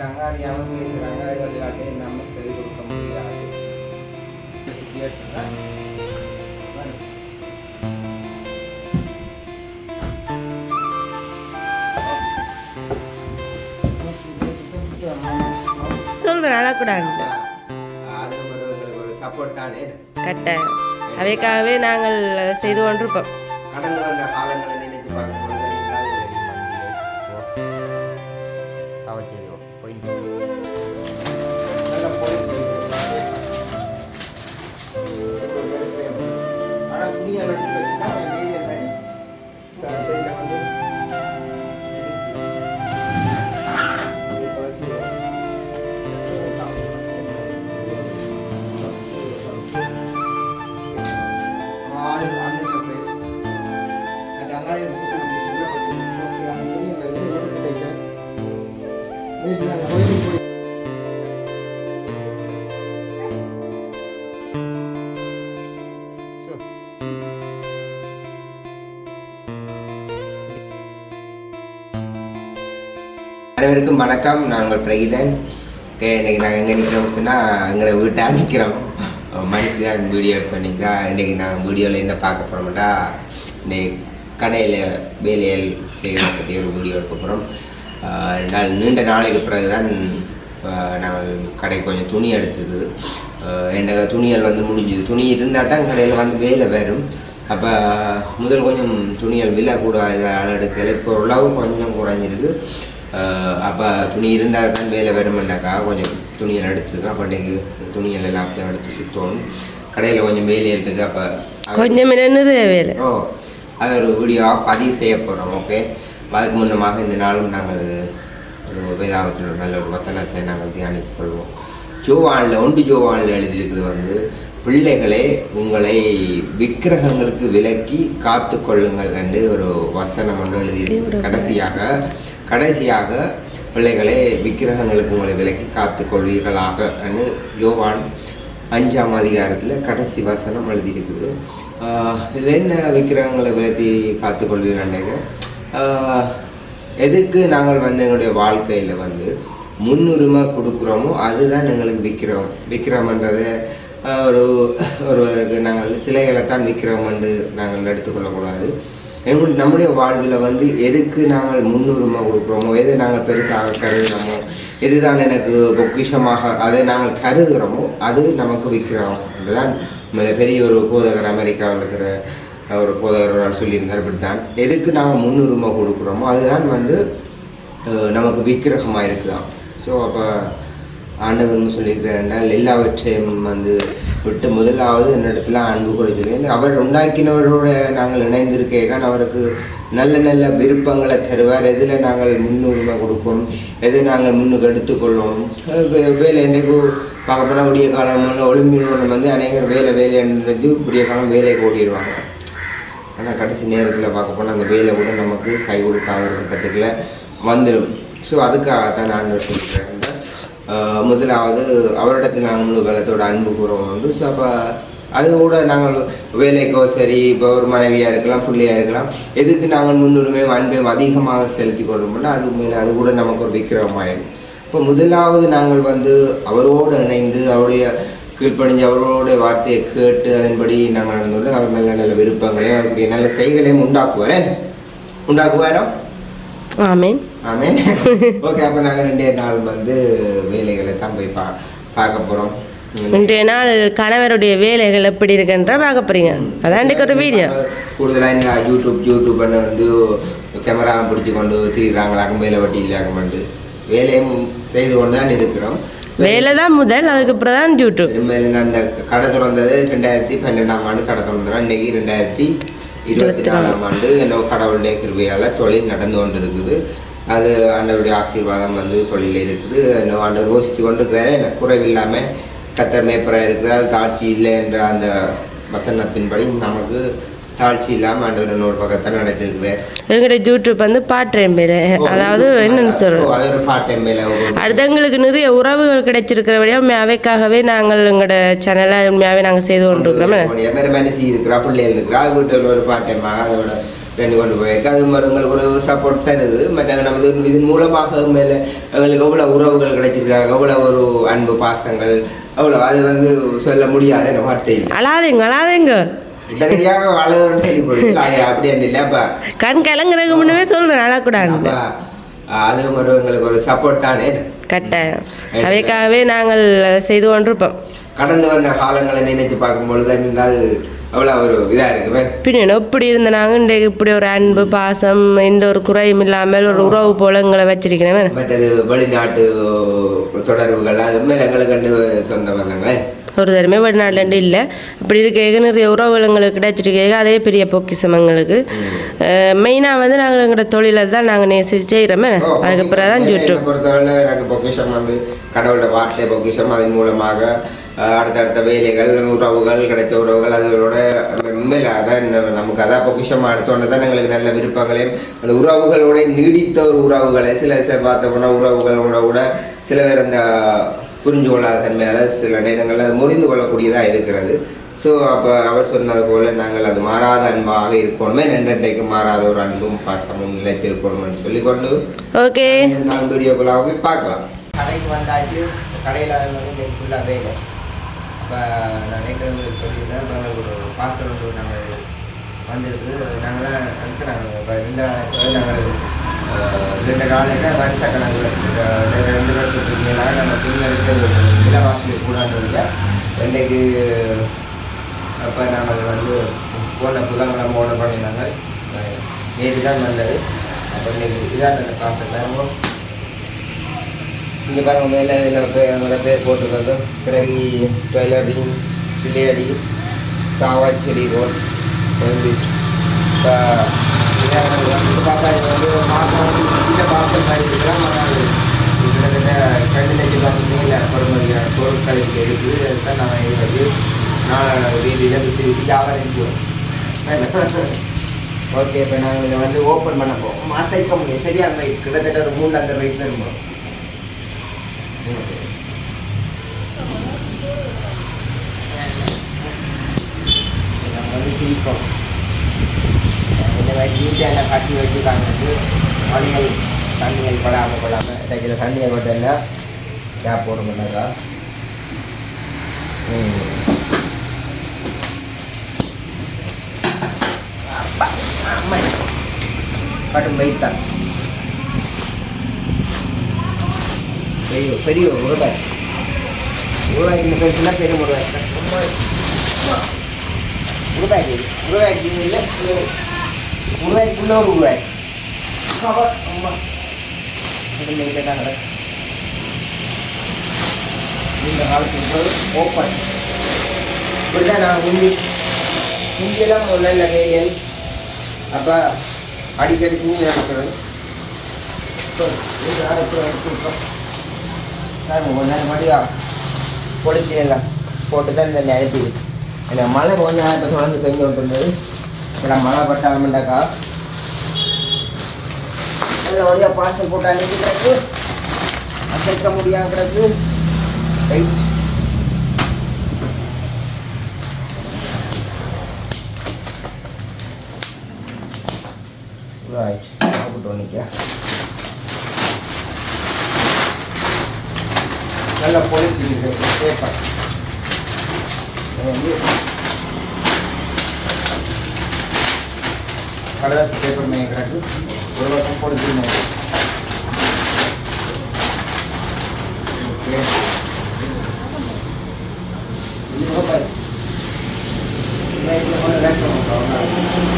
செய்கிறாங்க அறியாமல் பேசுகிறாங்க அதுகள் எல்லாத்தையும் நம்ம செவி கொடுக்க முடியாது. வரும். சொல்கிறேன் அழக்கூடாது அது கட்டாயம். அவைக்காகவே நாங்கள் அதை செய்து கொண்டிருப்போம். கடந்து வந்த காலங்களை அனைவருக்கும் வணக்கம். நான் உங்கள் பிரகிதன். ஓகே இன்னைக்கு நாங்கள் எங்கே நிற்கிறோம்னு சொன்னால் எங்களை வீட்டாக நிற்கிறோம் மனுஷி தான் வீடியோ பண்ணிக்கிறா இன்றைக்கி நாங்கள் வீடியோவில் என்ன பார்க்க போகிறோம்டா இன்றைக்கி கடையில் வேலையல் செய்ய பற்றி ஒரு வீடியோ எடுக்க போகிறோம் நாள் நீண்ட நாளைக்கு பிறகு தான் நாங்கள் கடைக்கு கொஞ்சம் துணி எடுத்துருக்குது என்னோட துணிகள் வந்து முடிஞ்சுது. துணி இருந்தால் தான் கடையில் வந்து வேலை வரும். அப்போ முதல் கொஞ்சம் துணிகள் விலை கூட இதால் எடுக்கல. இப்போ ஓரளவு கொஞ்சம் குறைஞ்சிருக்கு. அப்போ துணி இருந்தால் தான் வேலை வருமென்னாக்கா கொஞ்சம் துணிகள் எடுத்துருக்கோம் அப்போ இன்றைக்கி துணிகள் எல்லாம் அப்படியே எடுத்து சுற்றணும் கடையில் கொஞ்சம் வேலை இருக்குது அப்போ கொஞ்சம் வேலை. ஓ அது ஒரு வீடியோவாக பதிவு செய்ய போகிறோம் ஓகே அதுக்கு முன்னமாக இந்த நாளும் நாங்கள் ஒரு வேதாகத்தில் ஒரு நல்ல ஒரு வசனத்தை நாங்கள் தியானித்துக் கொள்வோம். ஜோவானில் ஒன்று ஜோவானில் எழுதியிருக்கிறது வந்து பிள்ளைகளே உங்களை விக்கிரகங்களுக்கு விலக்கி காத்து கொள்ளுங்கள் என்று ஒரு வசனம் ஒன்று எழுதியிருக்கு. கடைசியாக கடைசியாக பிள்ளைகளே விக்கிரகங்களுக்கு உங்களை விலக்கி காத்து கொள்வீர்களாக என்று யோவான் அஞ்சாம் அதிகாரத்தில் கடைசி வசனம் எழுதியிருக்குது. இதில் என்ன விக்கிரகங்களை விலக்கி காத்துக்கொள்வீர்கள் எதுக்கு நாங்கள் வந்து எங்களுடைய வாழ்க்கையில் வந்து முன்னுரிமை கொடுக்குறோமோ அதுதான் எங்களுக்கு விற்கிறோம் விற்கிறோம்ன்றதை ஒரு ஒரு நாங்கள் சிலைகளை தான் விற்கிறோம் நாங்கள் எடுத்துக்கொள்ளக்கூடாது நம்முடைய வாழ்வில் வந்து எதுக்கு நாங்கள் முன்னுரிமை கொடுக்குறோமோ எதை நாங்கள் பெருசாக கருதுகிறோமோ எதுதான் எனக்கு பொக்கிஷமாக அதை நாங்கள் கருதுகிறோமோ அது நமக்கு விற்கிறோம் அதுதான் பெரிய ஒரு போதகர் அமெரிக்காவில் இருக்கிற ஒரு போதகர் சொல்லியிருந்தார் இப்படி தான் எதுக்கு நாங்கள் முன்னுரிமை கொடுக்குறோமோ அதுதான் வந்து நமக்கு விக்கிரகமாக இருக்குதான். ஸோ அப்போ ஆண்டவர்னு சொல்லியிருக்கிறார் எல்லாவற்றையும் வந்து விட்டு முதலாவது என்னிடத்துல அன்பு கூட அவர் உண்டாக்கினவரோட நாங்கள் இணைந்திருக்கேன் அவருக்கு நல்ல நல்ல விருப்பங்களை தருவார். எதில் நாங்கள் முன்னுரிமை கொடுப்போம். எதை நாங்கள் முன்னுக்கு எடுத்துக்கொள்வோம். வேலை என்றைக்கு பார்க்க போனால் விடிய காலம் ஒளிம்பினோட வந்து அநேகர் வேலை வேலைன்றது விடிய காலம் வேலையை ஓடிடுவாங்க ஆனால் கடைசி நேரத்தில் பார்க்க போனால் அந்த வேலை கூட நமக்கு கை கொடுக்காத கட்டத்தில் வந்துடும் ஸோ அதுக்காக தான் நான் சொல்கிறேன் முதலாவது அவரிடத்தில் நாங்கள் முழு பலத்தோட அன்பு கூறுவோம் உண்டு ஸோ அப்போ அது கூட நாங்கள் வேலைக்கோ சரி இப்போ ஒரு மனைவியாக இருக்கலாம் பிள்ளையாக இருக்கலாம் எதுக்கு நாங்கள் முன்னுரிமை அன்பையும் அதிகமாக செலுத்தி கொள்ளும்போது அது உண்மையில் அது கூட நமக்கு ஒரு விக்கிரமாயிடும் இப்போ முதலாவது நாங்கள் வந்து அவரோடு இணைந்து அவருடைய கீழ்ப்படிஞ்சு அவரோட வார்த்தையை கேட்டு அதன்படி நாங்கள் நடந்துள்ள அவர் நல்ல நல்ல விருப்பங்களையும் அதுக்குரிய நல்ல செய்களையும் உண்டாக்குவாரே. உண்டாக்குவாரோ? ஆமேன். ஆமென். ஓகே அப்போ நாங்கள் ரெண்டே நாள் வந்து வேலைகளை தான் போய் பா பார்க்க போகிறோம் இன்றைய நாள் கணவருடைய வேலைகள் எப்படி இருக்குன்ற பார்க்க போறீங்க. அதான் இன்றைக்கு ஒரு வீடியோ கூடுதலாக இந்த யூடியூப் யூடியூப் வந்து கேமரா பிடிச்சி கொண்டு திரிகிறாங்களாக்கும் வேலை வட்டி இல்லாக்கமெண்டு வேலையும் செய்து கொண்டு தான் இருக்கிறோம். வேலை தான் முதல் அதுக்கப்புறம் தான் யூடியூப் இனிமேல் நான் இந்த கடை திறந்தது ரெண்டாயிரத்தி பன்னெண்டாம் ஆண்டு கடை திறந்தோம் இன்னைக்கு ரெண்டாயிரத்தி இருபத்தி நாலாம் ஆண்டு என்னோ கடவுளுடைய கிருபையால் தொழில் நடந்து கொண்டு இருக்குது அது ஆண்டவருடைய ஆசீர்வாதம் வந்து தொழிலில் இருக்குது. ஆண்டவர் யோசித்து கொண்டு இருக்கிறாரு எனக்கு குறைவில்லாமல் கத்தர் மேப்பராக இருக்கிறார். தாட்சி இல்லை என்ற அந்த வசனத்தின்படி நமக்கு தாழ்ச்சி இல்லாமல் ஆண்டவர் இன்னொரு பக்கத்தை நடத்திருக்கிறார். எங்களுடைய யூடியூப் வந்து பாட்டுறேன் பேர் அதாவது என்னன்னு சொல்கிறோம் அது ஒரு பார்ட் டைம் வேலை ஒரு- அடுத்தவங்களுக்கு நிறைய உறவுகள் கிடைச்சிருக்கிறபடியா அவைக்காகவே நாங்கள் எங்களோட சேனலை உண்மையாகவே நாங்கள் செய்து கொண்டிருக்கிறோம். மனசி இருக்கிறா பிள்ளைகள் இருக்கிறா வீட்டில் ஒரு பார்ட் டைமாக அதோட தண்ணி கொண்டு போயிருக்க அது மாதிரி உங்களுக்கு ஒரு சப்போர்ட் தருது. மற்ற நம்ம இது இதன் மூலமாக மேலே எங்களுக்கு எவ்வளோ உறவுகள் கிடைச்சிருக்காங்க எவ்வளோ ஒரு அன்பு பாசங்கள் அவ்வளோ அது வந்து சொல்ல முடியாது வார்த்தையில் அழாதீங்க அழாதீங்க. உடனடியாக அழுகிறோன்னு சொல்லி போடுது அப்படி இல்லை அப்போ. கண் கலங்குறதுக்கு முன்னமே சொல்கிறேன் அழக்கூடாது அது மட்டும் எங்களுக்கு ஒரு சப்போர்ட் தானே. கட்டாயம். அவைக்காகவே நாங்கள் செய்து கொண்டிருப்போம். கடந்து வந்த காலங்களை நினைச்சு பார்க்கும்பொழுது என்றால் அவ்வளோ ஒரு இதாக இருக்கு பின்ன எப்படி இருந்த நாங்கள் இன்றைக்கு இப்படி ஒரு அன்பு பாசம் எந்த ஒரு குறையும் இல்லாமல் ஒரு உறவு போல எங்களை வச்சிருக்கிறேன் மற்றது வெளிநாட்டு தொடர்புகள் அது மேலே எங்களுக்கு கண்டு சொந்த வந்தாங்களே ஒரு தடவை வெளிநாட்டிலேருந்து இல்லை. அப்படி இருக்க நிறைய உறவுகள் எங்களுக்கு கிடைச்சிருக்க அதே பெரிய பொக்கிஷம் எங்களுக்கு. மெயினாக வந்து நாங்கள் எங்களோட தொழிலை தான் நாங்கள் நேசிச்சு செய்கிறோமே அதுக்கு பிறகு தான் யூடியூப் பொறுத்தவரை எனக்கு பொக்கிஷம் வந்து கடவுளோட வார்த்தை பொக்கிஷம் அதன் மூலமாக அடுத்தடுத்த வேலைகள் உறவுகள் கிடைத்த உறவுகள் அதோட உண்மையில் அதான் நம்ம- நமக்கு அதான் பொக்கிஷமாக எடுத்தோன்னே தான் எங்களுக்கு நல்ல விருப்பங்களையும் அந்த உறவுகளோட நீடித்த ஒரு உறவுகளை சில சில பார்த்த போனால் உறவுகளோட கூட சில பேர் அந்த புரிஞ்சு கொள்ளாத தன்மையால் சில நேரங்களில் அது முறிந்து கொள்ளக்கூடியதாக இருக்கிறது. ஸோ அப்போ அவர் சொன்னது போல் நாங்கள் அது மாறாத அன்பாக இருக்கணுமே ரெண்டண்டைக்கு மாறாத ஒரு அன்பும் பாசமும் நிலைத்திருக்கணும்னு சொல்லிக்கொண்டு ஓகே நான் வீடியோக்குள்ளாக போய் பார்க்கலாம். கடைக்கு வந்தாச்சு கடையில் வந்து ஃபுல்லாக வேலை. இப்போ நான் நேற்று சொல்லியிருந்தேன் இப்போ ஒரு பாஸ்டர் வந்து நாங்கள் வந்திருக்கு. நாங்களாம் அடுத்து நாங்கள் இப்போ ரெண்டு நாங்கள் ரெண்டு நாளைக்கு வருஷ கணக்கில் ரெண்டு வருஷத்துக்கு மேலே நம்ம துணிகளுக்கு விலைவாசி கூடாதுல இன்றைக்கு அப்போ நாங்கள் வந்து போன புதன்கிழமை ஆர்டர் பண்ணியிருந்தாங்க. நேற்று தான் வந்தது. அப்போ இன்னைக்கு இதாக அந்த பார்சல் இங்கே பாருங்க மேலே இதில் பேர் அதோட பேர் போட்டிருக்கிறது. பிறகு டொயலடி சிலையடி சாவாச்சேரி ரோட் கோயம்பேடு. இப்போ வந்து பார்த்தா இது வந்து ஒரு மாதம் வந்து இந்த பார்சல் மாதிரி ஆனால் கிட்டத்தட்ட ரெண்டு லட்சம் ரூபாய்க்கு மேலே பொறுமதியான பொருட்கள் இங்கே இருக்குது. அதுதான் நான் இது வந்து நான் வீதியில் விற்று விற்று வியாபாரம் செய்வோம். ஓகே இப்போ நாங்கள் இதை வந்து ஓப்பன் பண்ண போகிறோம் அசைக்க முடியும். சரியான கிட்டத்தட்ட ஒரு மூணு அந்த ரைட்டில் தான் இருக்கும் நம்ம இந்த மாதிரி நீட்டாக கட்டி வச்சுருக்காங்க மணிகள் தண்ணிகள் படாமல் படாமல் தைக்கிற தண்ணியை மட்டும் கேப் போட மாட்டாங்க கட்டும் வெயிட் தான் பெரிய பெரிய முருகாய் முருகாய் இந்த பெருசுலாம் பெரிய முருகாய் ரொம்ப உருவாய் முருகாய் இல்லை முருகாய்க்குள்ள ஒரு முருகாய் கவர் அம்மா இது இந்த காலத்துக்கு ஓப்பன் இப்படிதான் நான் ஹிந்தி ஹிந்தியெல்லாம் நல்ல வேலையல் அப்போ அடிக்கடி தூங்கி நடக்கிறது. இப்போ எடுத்துருக்கோம் கொஞ்ச நேரம் மடியா பொடிச்சிடலாம் போட்டு தான் இந்த அனுப்பி ஏன்னா மழை கொஞ்ச நேரம் இப்போ தொடர்ந்து பெஞ்சு விட்டுருந்தது இப்போ மழை பட்டாமண்டாக்கா அதில் நல்லபடியாக பார்சல் போட்டு அனுப்பிக்கிறது அசைக்க முடியாங்கிறது கிடக்கு. ரைட் ரைட் போட்டு நிற்கிறேன் நல்லா பொழிச்சு பேப்பர் வந்து கடதாசி பேப்பர் மேய கிடக்கு ஒரு வருஷம் பொழிச்சு ஓகே இது ரொம்ப இது கொஞ்சம் லேட் பண்ணுவோம்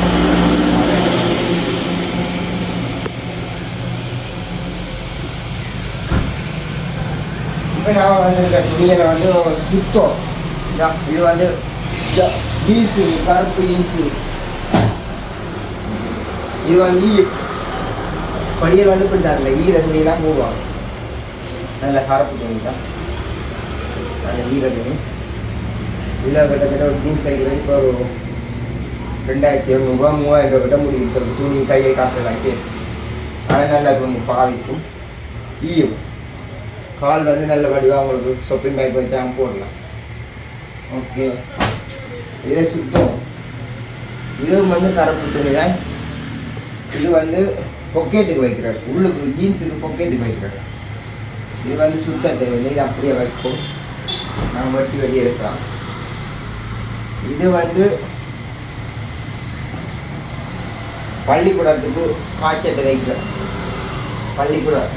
இப்போ நான் வந்திருக்க துணியில் வந்து சுத்தம். இது வந்து ஈசு கருப்பு ஈசு இது வந்து ஈ படியில் வந்து பிடிச்சாங்கல்ல ஈர துணியெல்லாம் போடுவாங்க. நல்ல கருப்பு துணி தான். நல்ல ஈர துணி. இதில் கிட்டத்தட்ட ஒரு ஜீன்ஸ் தைக்கிறது இப்போ ஒரு ரெண்டாயிரத்தி எழுநூறுவா மூவாயிரம் ரூபா கிட்ட முடியும் துணி கையை காசு எல்லாம் ஆனால் நல்ல துணி பாவிக்கும். ஈயும். கால் வந்து நல்ல வடிவாக உங்களுக்கு சொப்பிங் பேக் வச்சு போடலாம். ஓகே இதே சுத்தம். இதுவும் வந்து கருப்பு துணி தான் இது வந்து பொக்கெட்டுக்கு வைக்கிறார். உள்ளுக்கு ஜீன்ஸுக்கு பொக்கெட்டுக்கு வைக்கிறார். இது வந்து சுத்த தேவையில்லை இது அப்படியே வைக்கும். நம்ம வெட்டி வெளியே எடுக்கலாம். இது வந்து பள்ளிக்கூடத்துக்கு காய்ச்சத்தை வைக்கிறேன் பள்ளிக்கூடம்.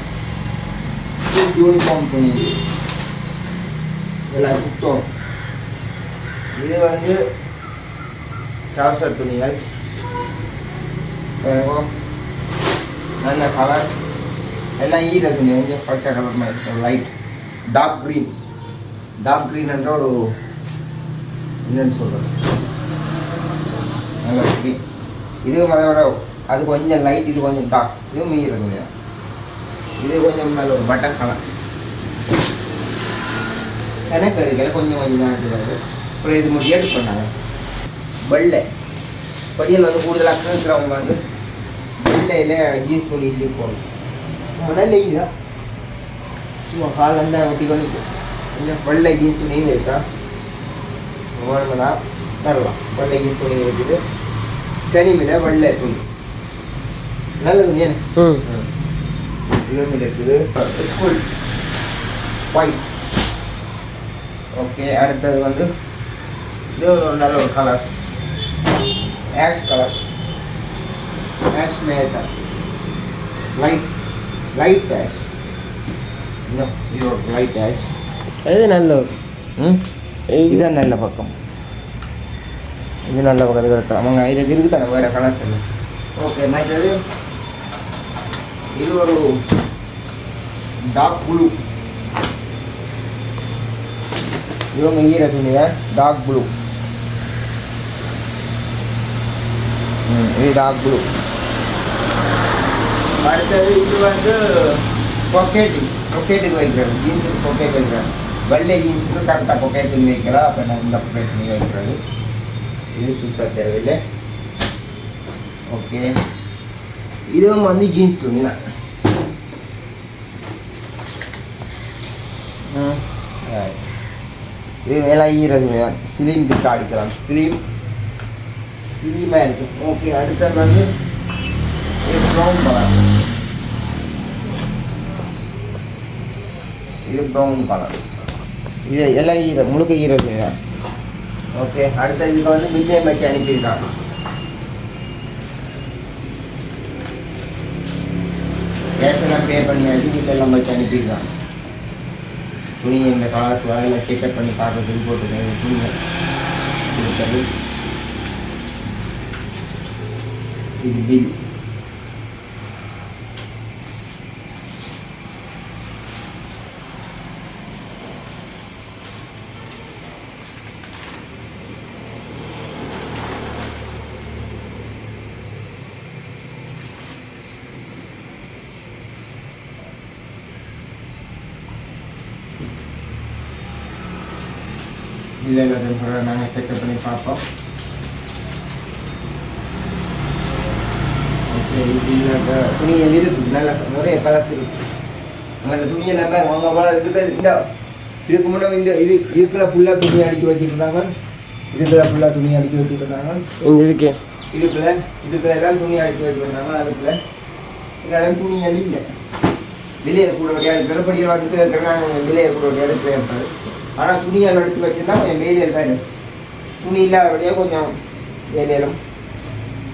யூனிஃபார்ம் துணி இது. இதெல்லாம் சுத்தம் இது வந்து ட்ராசர் துணிகள் நல்ல கலர் எல்லாம் ஈர துணி கொஞ்சம் பச்சை கலர் மாதிரி light dark green dark green என்ற ஒரு என்னன்னு சொல்கிறது நல்ல க்ரீன் இதுவும் அதை விட அது கொஞ்சம் லைட் இது கொஞ்சம் டார்க் இதுவும் ஈர துணி தான் இது கொஞ்சம் நல்ல ஒரு பட்டன் கலர். எனக்கு எடுக்கல கொஞ்சம் கொஞ்சம் தான் எடுக்கிறது அப்புறம் இது மட்டும் எடுத்து பண்ணாங்க வெள்ளை. படியல் வந்து கூடுதலாக கேட்குறவங்க வந்து வெள்ளையில் ஜீன்ஸ் துணி இட்டு போகணும் முதல்ல இதுதான் சும்மா கால் வந்து ஒட்டி கொண்டு கொஞ்சம் வெள்ளை ஜீன்ஸ் துணியும் இருக்கா வேணும்னா தரலாம். வெள்ளை ஜீன்ஸ் துணி இருக்குது. கனிமில் வெள்ளை துணி. நல்ல துணி இதுவும் இருக்குது. ஸ்கூல் ஒயிட் ஓகே அடுத்தது வந்து இது ஒரு நல்ல ஒரு கலர் ஆஷ் கலர் ஆஷ் மேட்டா லைட் லைட் ஆஷ் இது ஒரு லைட் ஆஷ் இது நல்ல இதுதான் நல்ல பக்கம். இது நல்ல பக்கத்துக்கு எடுக்கலாம் அவங்க இதுக்கு இருக்கு தானே வேறு கலர்ஸ் ஓகே மற்றது இது ஒரு டார்க் ப்ளூ இதுவும் ஈர துணி தான் டார்க் ப்ளூ இது டார்க் ப்ளூ அடுத்தது இது வந்து பொக்கெட்டிங் பொக்கெட்டுக்கு வைக்கிறது. ஜீன்ஸுக்கு பொக்கெட் வைக்கிறது. வெள்ளை ஜீன்ஸுக்கு கரெக்டாக பொக்கெட் துணி வைக்கலாம் அப்போ நான் இந்த பொக்கெட் துணி வைக்கிறது. இது சுத்த தேவையில்லை. ஓகே இதுவும் வந்து ஜீன்ஸ் துணி தான் இது மேலே ஈர துணி தான் ஸ்லீம் பிட் அடிக்கலாம் ஸ்லீம் ஸ்லீமாக இருக்கும் ஓகே அடுத்தது வந்து இது ப்ரௌன் கலர் இது ப்ரௌன் கலர் இது எல்லாம் ஈர முழுக்க ஈர துணி தான் ஓகே அடுத்த இதுக்கு வந்து மில்லே வச்சு அனுப்பியிருக்காங்க பே பண்ணியாச்சு மில்லெல்லாம் வச்சு அனுப்பியிருக்காங்க துணி இந்த கலர்ஸ் வலையில் செக்அப் பண்ணி பார்க்கறதுக்கு போட்டுருக்கேன். துணியை கொடுத்தது. இது பில் இல்லை இல்லை சொல்கிறேன் நாங்கள் செக்அப் பண்ணி பார்ப்போம். ஓகே இது இல்லை துணியல் இருக்குது நல்ல நிறைய கலர்ஸ் இருக்கு. அந்த துணி அவங்க போல இருக்கு. இந்த இதுக்கு முன்னாடி இந்த இது இதுக்குள்ள ஃபுல்லாக துணி அடிக்க வச்சுருந்தாங்க. இதுக்குள்ள ஃபுல்லாக துணி அடிக்க வச்சுருந்தாங்க. இதுக்கு? இதுக்குள்ள இதுக்குள்ள எல்லாம் துணி அடிக்க வச்சுருந்தாங்க. அதுக்குள்ள இதெல்லாம் துணியல் இல்லை. வெளியே கூட ஒரு எடுக்கிற படியில் வந்து கேட்குறாங்க வெளியே கூட இருப்பாரு ஆனால் துணியால் எடுத்து வச்சுருந்தா கொஞ்சம் வேலையில் தான் துணி இல்லாதபடியே கொஞ்சம் வேலையிலும்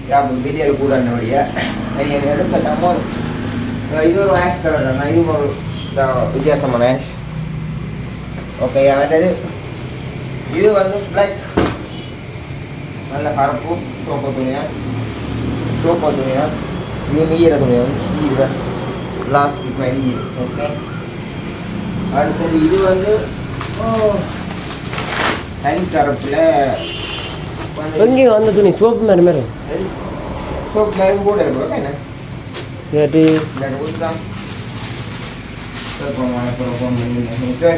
ஞாபகம் வெளியில் கூட இருந்தபடியாக வெளியே தமோ இது ஒரு ஆஷ் கலர் இதுவும் இது ஒரு வித்தியாசமான ஆஷ் ஓகே அடுத்தது. இது வந்து பிளாக் நல்ல கருப்பு சோப்பு துணியா? சோப்பு துணியா? இது மீற துணியா? வந்து சீர பிளாஸ்டிக் மாதிரி ஓகே அடுத்தது இது வந்து ஓ, தனி கருப்பில் எங்கே வந்த துணி சோப்பு மாதிரி மாதிரி சோப்பு மாதிரி கூட இருக்கும் என்ன? கேட்டு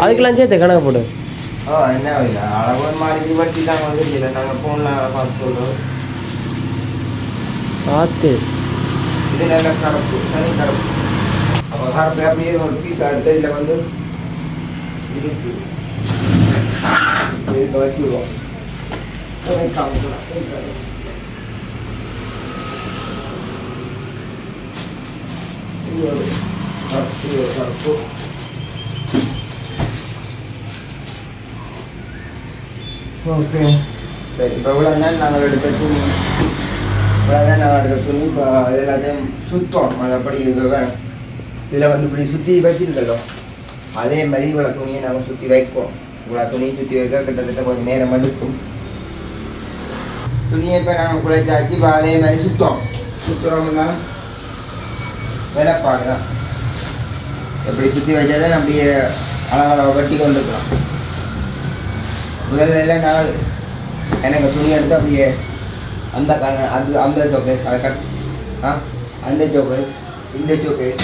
அதுக்கெல்லாம் சேர்த்து கணக்கு போடு. ஓ என்ன அளவு மாதிரி வட்டி நாங்கள் வந்து நாங்கள் ஃபோனில் பார்த்து சொல்கிறோம் பார்த்து. இது நல்ல கருப்பு தனி கருப்பு அப்போ கருப்பு அப்படியே ஒரு பீஸ் அடுத்த இதில் வந்து இருக்கு. இதுக்கு வச்சுருவோம் இது ஒரு கப்பு இது ஒரு கப்பு ஓகே. சரி இப்போ இவ்வளோ தான் நாங்கள் எடுத்த துணி இவ்வளோ தான் நாங்கள் எடுத்த துணி இப்போ இது எல்லாத்தையும் சுத்தம். அது அப்படி இது வேற இதில் வந்து இப்படி சுற்றி வச்சிருக்கല്ലോ அதே மாதிரி இவ்வளோ துணியை நாங்கள் சுற்றி வைப்போம். உங்களை துணி சுற்றி வைக்க கிட்டத்தட்ட கொஞ்சம் நேரம் எடுக்கும். துணியை இப்போ நாங்கள் குழைச்சாச்சு இப்போ அதே மாதிரி சுத்தம். சுற்றுறோம்னா வேலைப்பாடு தான் எப்படி சுற்றி வச்சாதான் அப்படியே அளவளவு வெட்டி கொண்டு இருக்கலாம் முதல்ல எல்லாம் நான் எனக்கு துணி எடுத்து அப்படியே அந்த கண அது அந்த சோகேஸ் அதை கட் ஆ? அந்த சோகேஸ் இந்த ஜோக்கேஸ்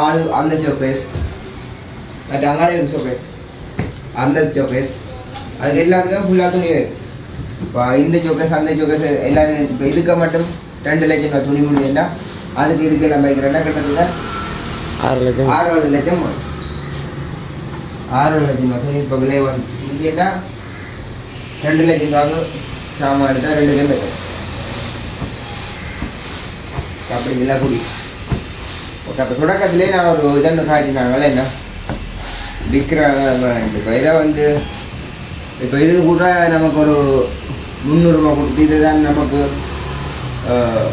அது அந்த சோகேஸ் மற்ற அங்காலே இருக்கு ஷோகேஸ் அந்த ஜோக்கேஸ் அதுக்கு எல்லாத்துக்கும் ஃபுல்லாக துணி இப்போ இந்த ஜோக்கேஸ் அந்த ஜோக்கேஸ் எல்லாத்துக்கும் இப்போ இதுக்கு மட்டும் ரெண்டு லட்சம் ரூபாய் துணி முடியும்னா அதுக்கு இதுக்கு எல்லாம் வைக்கிறேன்னா கிட்டத்தட்ட ஆறு லட்சம். ஆறு ஏழு லட்சம். ஆறு லட்சம் ரூபாய் துணி இப்போ விலை வந்து இல்லைன்னா ரெண்டு லட்சம் ரூபாய்க்கு சாமான் எடுத்தால் ரெண்டு லட்சம் வைக்கும் அப்படி இல்லை குடி. ஓகே அப்போ தொடக்கத்திலே நான் ஒரு இதன்னு காய்ச்சினாங்களே என்ன? விற்கிறாங்க. இப்போ இதை வந்து இப்போ இது கூட நமக்கு ஒரு முந்நூறுரூவா கொடுத்து இதுதான் நமக்கு ஆஹ்,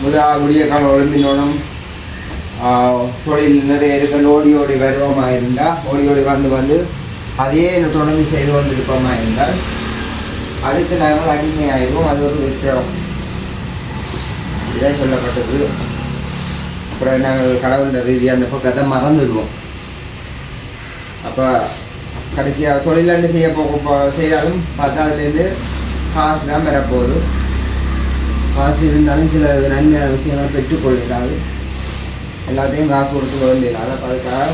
முதல் விடிய காலம் ஒழும்பினோனும் தொழில் நிறைய இருக்க. ஓடி ஓடி வருவோமா இருந்தால் ஓடி ஓடி வந்து வந்து அதையே தொடர்ந்து செய்து கொண்டு இருப்போமா இருந்தால் அதுக்கு நாங்கள் அடிமையாயிருவோம் அது ஒரு விக்கிரம் இதான் சொல்லப்பட்டது. அப்புறம் நாங்கள் கடவுள் ரீதியாக அந்த பக்கத்தை மறந்துடுவோம். அப்போ கடைசியாக தொழிலாண்டு செய்ய போக செய்தாலும் பார்த்தா அதுலேருந்து காசு தான் பெறப்போகுது காசு இருந்தாலும் சில நன்மையான விஷயங்கள் பெற்றுக்கொள்ளாது எல்லாத்தையும் காசு கொடுத்து வேண்டியது அப்போ அதுக்காக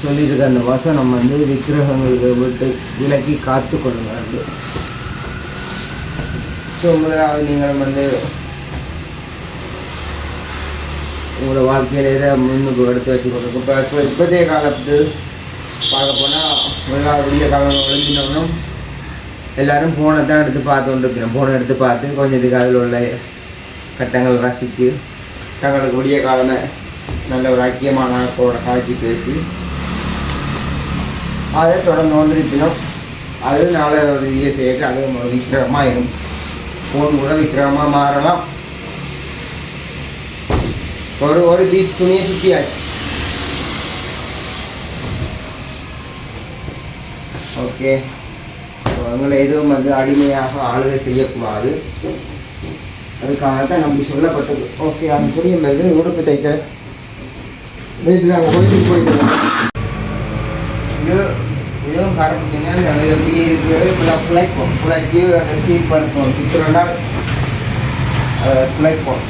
சொல்லியிருக்க அந்த வசனம் வந்து விக்கிரகங்களுக்கு விட்டு விலக்கி காத்து கொள்ளுங்க ஸோ முதலாவது நீங்கள் வந்து உங்களோட வாழ்க்கையில் எதை முன்னுக்கு எடுத்து வச்சு கொடுக்கும் இப்போ இப்போ இப்போதைய காலத்து பார்க்க போனால் முதலாவது விடிய காலம் ஒழுங்கினோம்னும் எல்லோரும் ஃபோனை தான் எடுத்து பார்த்து கொண்டு ஃபோனை எடுத்து பார்த்து கொஞ்சம் இதுக்கு அதில் உள்ள கட்டங்கள் ரசித்து தங்களுக்கு விடிய காலமே நல்ல ஒரு ஐக்கியமான ஆட்களோட காட்சி பேசி அதை தொடர்ந்து கொண்டிருப்பினோம் அது நாளை ஒரு இதை செய்ய அது ஒரு விக்கிரகமாக இருக்கும் ஃபோன் கூட விக்கிரமாக மாறலாம். ஒரு ஒரு பீஸ் துணியை சுற்றியாச்சு ஓகே. எங்களை எதுவும் வந்து அடிமையாக ஆளுகை செய்யக்கூடாது. அதுக்காகத்தான் நம்பி சொல்லப்பட்டது. ஓகே அந்த புரியும் போது உடுப்பு தைக்க. வீட்டில் நாங்கள் கோயிலுக்கு போயிட்டு இது இதுவும் கரெக்ட் சொன்னால் நாங்கள் எப்படி இருக்குது ஃபுல்லாக குழைப்போம் குழைச்சி அதை சீல் படுத்துவோம் சுற்றுறோம்னா அதை குழைப்போம்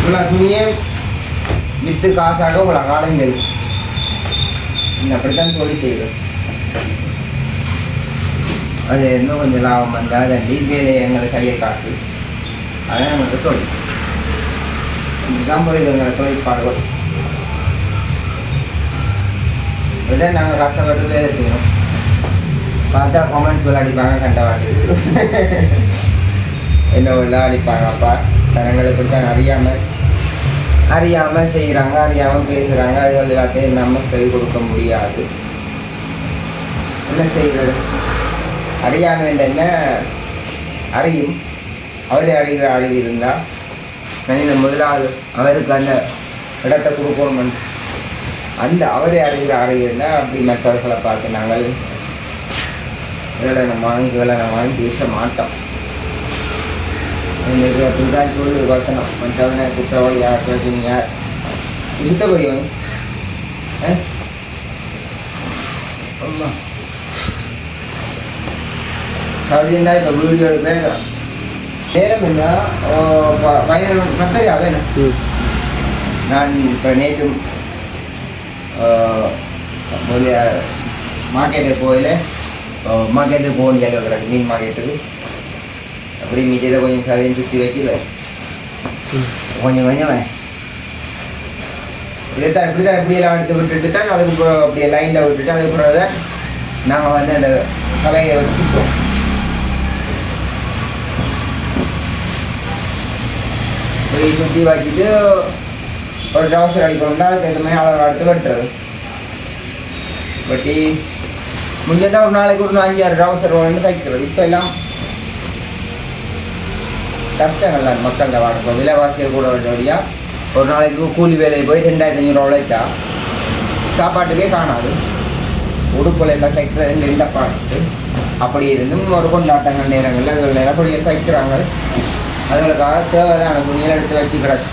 இவ்வளோ துணியை வித்து காசாக உள்ள காலம் அப்படித்தான் தோழி செய்யும் அது இன்னும் கொஞ்சம் லாபம் வந்தால் தண்டி வேலை எங்களை கையில் காசு. அதான் நம்மளுக்கு தொழில் இதுதான் போய் எங்களை தொழிற்பாடுகள். இதான் நாங்கள் கஷ்டப்பட்டு வேலை செய்யணும் பார்த்தா கொமெண்ட்ஸ் விளையாடிப்பாங்க கண்டவாட்டி என்ன விளையாடிப்பாங்க அப்பா? ஜனங்களை இப்படி தான் அறியாமல் அறியாமல் செய்கிறாங்க அறியாமல் பேசுகிறாங்க அது எல்லாத்தையும் நம்ம செவி கொடுக்க முடியாது. என்ன செய்கிறது அறியாமல் என்ன? அறியும். அவர் அறிகிற அறிவு இருந்தால் நான் முதலாவது அவருக்கு அந்த இடத்தை கொடுக்கணும் அந்த அவரே அறிகிற அறிவு இருந்தால் அப்படி மற்றவர்களை பார்த்து நாங்கள் இதில் நம்ம வாங்கி நம்ம வாங்கி பேச மாட்டோம். எங்களுக்கு அப்படிதான் சொல்லு வசனம் மற்றவனை குற்றவாளி யார் பிரச்சனை யார் சுத்தபடி அவன் ஆமா சதினா இப்போ வீடியோ எடுக்கிறேன் நேரம் என்ன பயணம் பத்தரை அதேண்ணா நான் இப்போ நேற்று முதல்ல மார்க்கெட்டுக்கு போயில மார்க்கெட்டுக்கு போகணும் கிடக்கு மீன் மார்க்கெட்டுக்கு அப்படி மீட்டே கொஞ்சம் சதையும் சுற்றி வைக்கல கொஞ்சம் கொஞ்சம் இதை தான் இப்படி தான் இப்படியெல்லாம் எடுத்து விட்டுட்டு தான் அதுக்கு அப்படியே லைனில் விட்டுட்டு அதுக்கு பிறகு தான் நாங்கள் வந்து அந்த கலையை வச்சுப்போம் சுற்றுவோம் இப்படி சுற்றி வச்சுட்டு ஒரு ட்ரௌசர் அடிக்கணும்னா அதுக்கு ஏற்ற மாதிரி அளவு அடுத்து வெட்டுறது பட்டி முன்னாடி ஒரு நாளைக்கு ஒரு அஞ்சாறு ட்ரௌசர் ஒன்று தைக்கிறது இப்போ எல்லாம் கஷ்டங்கள் தான் மக்கள்கிட்ட வாழ்க்கை விலைவாசிகள் கூட வழியாக ஒரு நாளைக்கு கூலி வேலைக்கு போய் ரெண்டாயிரத்தி ஐநூறுரூவா உழைச்சா சாப்பாட்டுக்கே காணாது உடுப்புல எல்லாம் தைக்கிறது எங்க இந்த பாட்டு அப்படி இருந்தும் ஒரு கொண்டாட்டங்கள் நேரங்களில் அதில் நிலப்படியை தைக்கிறாங்க அதுகளுக்காக தேவைதான துணியில் எடுத்து வச்சுக்கிறாங்க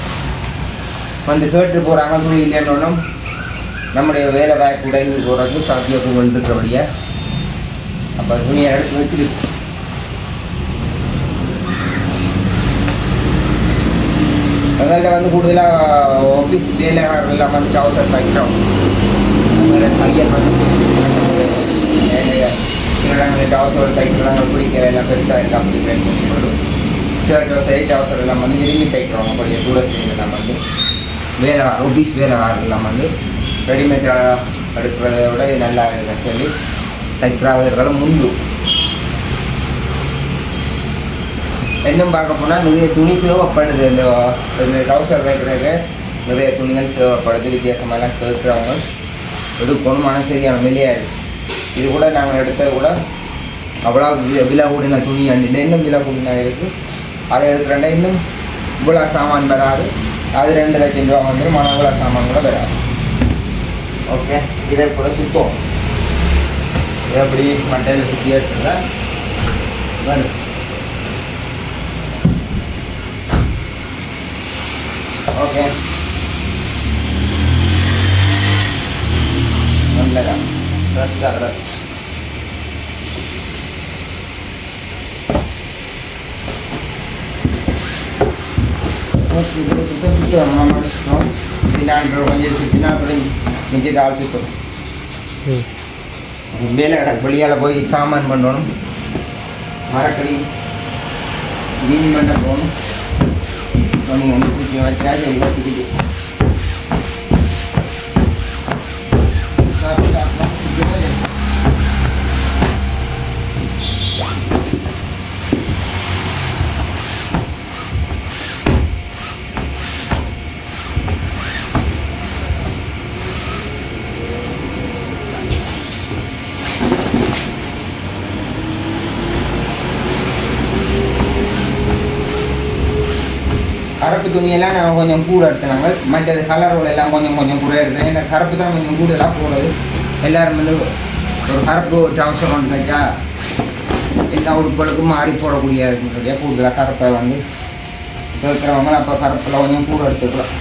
வந்து கேட்டு போகிறாங்க துணி இல்லைன்னு நம்முடைய வேலை வாய்ப்பு உடைந்து போகிறதுக்கு சாத்தியத்துக்கு வந்துருக்கிறபடியே அப்போ துணியை எடுத்து வச்சுருக்கு எங்கள்கிட்ட வந்து கூடுதலாக ஆஃபீஸ் வேலையாளர்கள்லாம் வந்து ட்ரௌசர் தைக்கிறோம் அதனால தையல் வந்து சில ட்ரௌசர் தைக்கிறதாங்க பிடிக்க எல்லாம் பெருசாக இருக்கா அப்படின்னு சொல்லி ஷர்ட்டோ சரி ட்ரௌசர் எல்லாம் வந்து விரும்பி தைக்கிறோம் அப்படியே தூரத்துலேருந்து நம்ம வந்து வேலை ஆஃபீஸ் வேலைக்காரர்கள் வந்து ரெடிமேட் எடுக்கிறத விட நல்லா இருக்குன்னு சொல்லி தைக்கிறவர்களும் முன்பு இன்னும் பார்க்க போனால் நிறைய துணி தேவைப்படுது. இந்த இந்த ட்ரௌசர் தைக்கிறதுக்கு நிறைய துணிகள் தேவைப்படுது. வித்தியாசமெல்லாம் கேட்குறவங்க எடுக்கணும். ஆனால் சரியான விலையாக இருக்குது இது கூட நாங்கள் எடுத்தது கூட அவ்வளோ விலை கூடின துணி அண்டில் இன்னும் விலை கூடினா இருக்குது அதை எடுக்கிறேன்டா இன்னும் இவ்வளோ சாமான் வராது. அது ரெண்டு லட்சம் ரூபா வந்துடும் ஆனால் இவ்வளோ சாமான் கூட வராது. ஓகே இதை கூட சுற்றுவோம் எப்படி மட்டையில் சுற்றி எடுத்துருந்தா வரும் ஓகே நல்லதா ரஸ்ட் ஆகிறது மேலே வெளியால் போய் சாமான் பண்ணணும் மரக்கடி மீன் பண்ண போகணும் நீங்கள் வந்து குச்சி வச்சா சரி வட்டிக்கிட்டு கருப்பு துணியெல்லாம் நான் கொஞ்சம் கூட எடுத்துனாங்க. மற்றது கலரோட எல்லாம் கொஞ்சம் கொஞ்சம் கூட எடுத்தேன். ஏன்னா கருப்பு தான் கொஞ்சம் கூடுதலாக போடுறது. எல்லாரும் வந்து ஒரு கருப்பு ட்ரௌசர் ஒன்று தைச்சா எல்லா உடுப்புகளுக்கும் மாறி போடக்கூடிய இருக்குன்றதே கூடுதலாக கருப்பை வந்து கேட்குறவங்க அப்போ கருப்பில் கொஞ்சம் கூட எடுத்துக்கலாம்.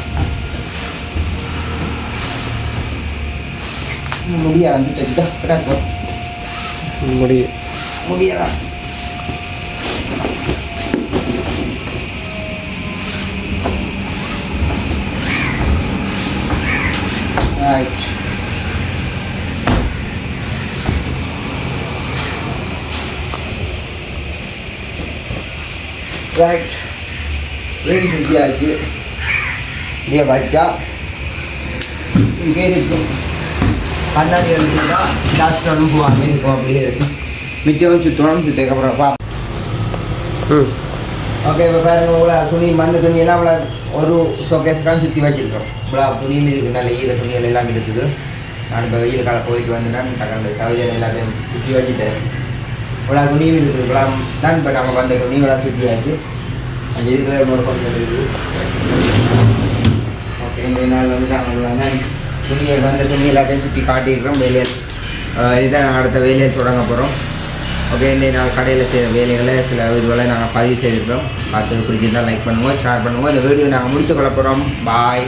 முடியாது வந்து தைச்சா கிடப்போ முடியும். முடியலாம். Right. ரைட் வீடு சுத்தியாச்சு இங்கே வச்சா இங்கே இருக்கும் கண்ணாடி எடுத்துட்டா லாஸ்ட் அனுப்புவாங்க இருக்கும் அப்படியே இருக்கும் மிச்சம் சுற்றணும் சுத்ததுக்கப்புறம் பா ம் ஓகே இப்போ பாருங்க இவ்வளோ துணி மந்த துணியெல்லாம் இவ்வளோ ஒரு ஷோகேஸ்க்காக சுற்றி வச்சுருக்கோம் இவ்வளோ துணியும் இருக்குது நல்ல ஈர துணிகள் எல்லாம் இருக்குது. நான் இப்போ வெயில் காலம் போயிட்டு வந்துட்டேன் தகவல் சௌஜன் எல்லாத்தையும் சுற்றி வச்சுட்டேன். இவ்வளோ துணியும் இருக்குது இவ்வளோ தான் இப்போ நம்ம வந்த துணி இவ்வளோ சுற்றியாச்சு அந்த இதுக்குள்ள இன்னொரு கொஞ்சம் இருக்குது ஓகே இந்த நாள் வந்து நாங்கள் துணியை வந்த துணி எல்லாத்தையும் சுற்றி காட்டியிருக்கிறோம் வேலையில் இதுதான் நாங்கள் அடுத்த வேலையை தொடங்க போகிறோம் ஓகே நாங்கள் நாள் கடையில் செய்த வேலைகளை சில இதுகளை நாங்கள் பதிவு செய்திருக்கிறோம். பார்த்து பிடிச்சிருந்தால் லைக் பண்ணுவோம் ஷேர் பண்ணுவோம் இந்த வீடியோ நாங்கள் முடித்து கொள்ள போகிறோம் பாய்